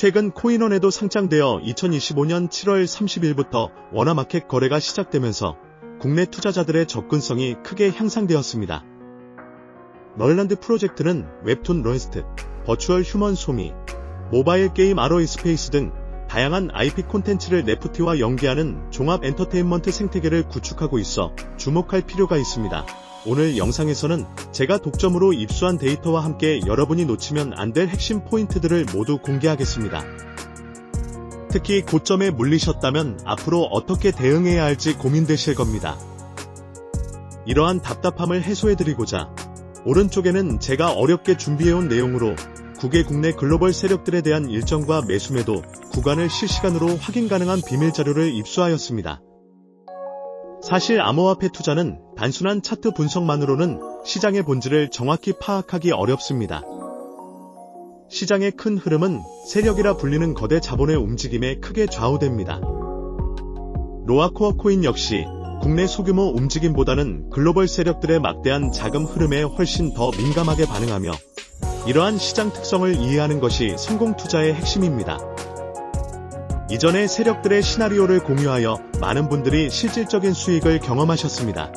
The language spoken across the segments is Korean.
최근 코인원에도 상장되어 2025년 7월 30일부터 원화마켓 거래가 시작되면서 국내 투자자들의 접근성이 크게 향상되었습니다. 널란드 프로젝트는 웹툰 런스트, 버추얼 휴먼 소미, 모바일 게임 ROE 스페이스 등 다양한 IP 콘텐츠를 네프티와 연계하는 종합 엔터테인먼트 생태계를 구축하고 있어 주목할 필요가 있습니다. 오늘 영상에서는 제가 독점으로 입수한 데이터와 함께 여러분이 놓치면 안 될 핵심 포인트들을 모두 공개하겠습니다. 특히 고점에 물리셨다면 앞으로 어떻게 대응해야 할지 고민되실 겁니다. 이러한 답답함을 해소해드리고자 오른쪽에는 제가 어렵게 준비해온 내용으로 국외 국내 글로벌 세력들에 대한 일정과 매수매도 구간을 실시간으로 확인 가능한 비밀 자료를 입수하였습니다. 사실 암호화폐 투자는 단순한 차트 분석만으로는 시장의 본질을 정확히 파악하기 어렵습니다. 시장의 큰 흐름은 세력이라 불리는 거대 자본의 움직임에 크게 좌우됩니다. 로아코어 코인 역시 국내 소규모 움직임보다는 글로벌 세력들의 막대한 자금 흐름에 훨씬 더 민감하게 반응하며 이러한 시장 특성을 이해하는 것이 성공 투자의 핵심입니다. 이전에 세력들의 시나리오를 공유하여 많은 분들이 실질적인 수익을 경험하셨습니다.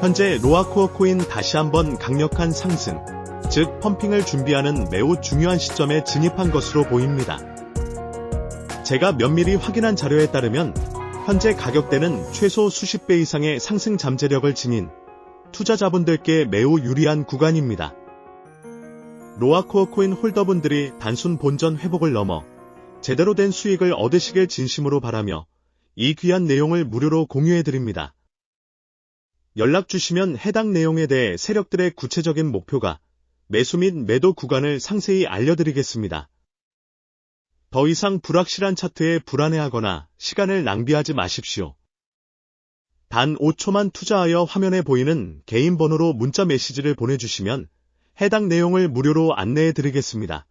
현재 로아코어 코인 다시 한번 강력한 상승, 즉 펌핑을 준비하는 매우 중요한 시점에 진입한 것으로 보입니다. 제가 면밀히 확인한 자료에 따르면 현재 가격대는 최소 수십 배 이상의 상승 잠재력을 지닌 투자자분들께 매우 유리한 구간입니다. 로아코어 코인 홀더분들이 단순 본전 회복을 넘어 제대로 된 수익을 얻으시길 진심으로 바라며 이 귀한 내용을 무료로 공유해드립니다. 연락 주시면 해당 내용에 대해 세력들의 구체적인 목표가 매수 및 매도 구간을 상세히 알려드리겠습니다. 더 이상 불확실한 차트에 불안해하거나 시간을 낭비하지 마십시오. 단 5초만 투자하여 화면에 보이는 개인 번호로 문자 메시지를 보내주시면 해당 내용을 무료로 안내해 드리겠습니다.